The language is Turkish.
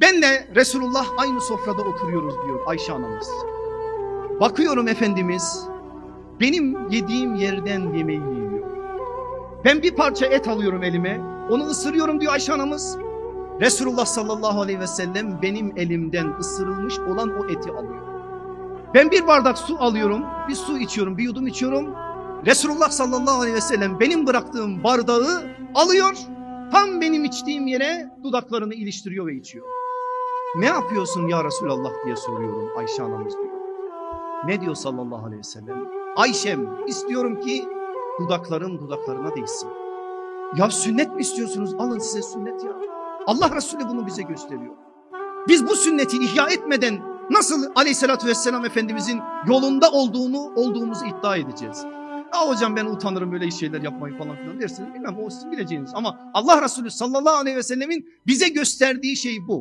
Benle Resulullah aynı sofrada oturuyoruz diyor Ayşe anamız. Bakıyorum Efendimiz benim yediğim yerden yemeği yiyor. Ben bir parça et alıyorum elime onu ısırıyorum diyor Ayşe anamız. Resulullah sallallahu aleyhi ve sellem benim elimden ısırılmış olan o eti alıyor. Ben bir bardak su alıyorum, bir su içiyorum, bir yudum içiyorum. Resulullah sallallahu aleyhi ve sellem benim bıraktığım bardağı alıyor. Tam benim içtiğim yere dudaklarını iliştiriyor ve içiyor. Ne yapıyorsun ya Resulallah diye soruyorum Ayşe anamız diyor. Ne diyor sallallahu aleyhi ve sellem? Ayşem istiyorum ki dudakların dudaklarına değsin. Ya sünnet mi istiyorsunuz? Alın size sünnet ya. Allah Resulü bunu bize gösteriyor. Biz bu sünneti ihya etmeden nasıl aleyhissalatü vesselam Efendimizin yolunda olduğunu olduğumuzu iddia edeceğiz. Ya hocam ben utanırım böyle şeyler yapmayı falan filan dersiniz. Bilmem o sizin bileceğiniz. Ama Allah Resulü sallallahu aleyhi ve sellemin bize gösterdiği şey bu.